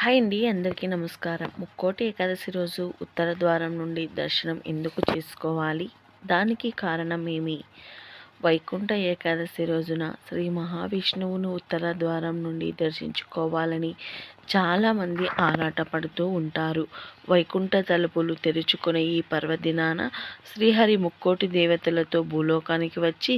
Hi అండి అందరికీ నమస్కారం. ముక్కోటి ఏకాదశి రోజు ఉత్తర ద్వారం నుండి దర్శనం ఎందుకు చేసుకోవాలి? దానికి కారణం ఏమి? వైకుంఠ ఏకాదశి రోజున శ్రీ మహావిష్ణువును ఉత్తర ద్వారం నుండి దర్శించుకోవాలని చాలామంది ఆరాటపడుతూ ఉంటారు. వైకుంఠ తలుపులు తెరుచుకునే ఈ పర్వదినాన శ్రీహరి ముక్కోటి దేవతలతో భూలోకానికి వచ్చి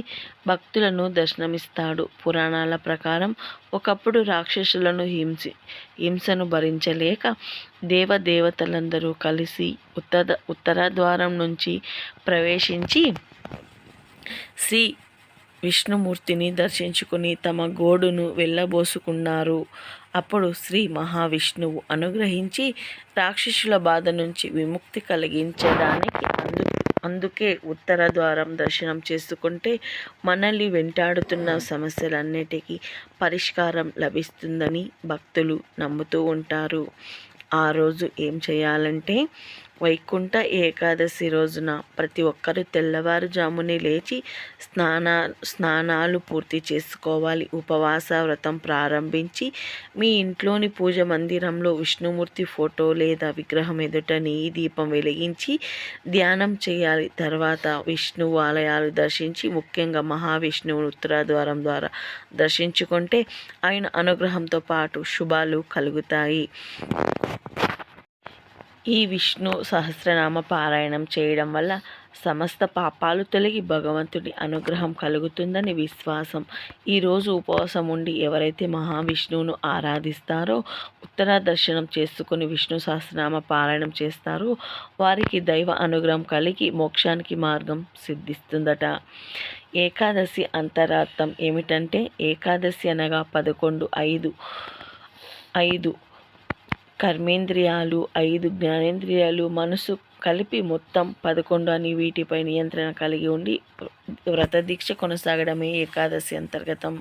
భక్తులను దర్శనమిస్తాడు. పురాణాల ప్రకారం ఒకప్పుడు రాక్షసులను హింసి హింసను భరించలేక దేవదేవతలందరూ కలిసి ఉత్తర ఉత్తర ద్వారం నుంచి ప్రవేశించి శ్రీ విష్ణుమూర్తిని దర్శించుకుని తమ గోడును వెళ్ళబోసుకున్నారు. అప్పుడు శ్రీ మహావిష్ణువు అనుగ్రహించి రాక్షసుల బాధ నుంచి విముక్తి కలిగించడానికి అందు అందుకే ఉత్తర ద్వారం దర్శనం చేసుకుంటే మనల్ని వెంటాడుతున్న సమస్యలన్నిటికీ పరిష్కారం లభిస్తుందని భక్తులు నమ్ముతూ ఉంటారు. ఆ రోజు ఏం చేయాలంటే వైకుంఠ ఏకాదశి రోజున ప్రతి ఒక్కరూ తెల్లవారుజామునే లేచి స్నానా స్నానాలు పూర్తి చేసుకోవాలి. ఉపవాస వ్రతం ప్రారంభించి మీ ఇంట్లోని పూజ మందిరంలో విష్ణుమూర్తి ఫోటో లేదా విగ్రహం ఎదుట నెయ్యి దీపం వెలిగించి ధ్యానం చేయాలి. తర్వాత విష్ణువు ఆలయాలు దర్శించి ముఖ్యంగా మహావిష్ణువును ఉత్తరాద్వారం ద్వారా దర్శించుకుంటే ఆయన అనుగ్రహంతో పాటు శుభాలు కలుగుతాయి. ఈ విష్ణు సహస్రనామ పారాయణం చేయడం వల్ల సమస్త పాపాలు తొలగి భగవంతుడి అనుగ్రహం కలుగుతుందని విశ్వాసం. ఈరోజు ఉపవాసం ఉండి ఎవరైతే మహావిష్ణువును ఆరాధిస్తారో ఉత్తర దర్శనం చేసుకుని విష్ణు సహస్రనామ పారాయణం చేస్తారో వారికి దైవ అనుగ్రహం కలిగి మోక్షానికి మార్గం సిద్ధిస్తుందట. ఏకాదశి అంతరార్థం ఏమిటంటే ఏకాదశి అనగా పదకొండు ఐదు ఐదు కర్మేంద్రియాలు ఐదు జ్ఞానేంద్రియాలు మనసు కలిపి మొత్తం పదకొండు అని వీటిపై నియంత్రణ కలిగి ఉండి వ్రత దీక్ష కొనసాగడమే ఏకాదశి అంతర్గతం.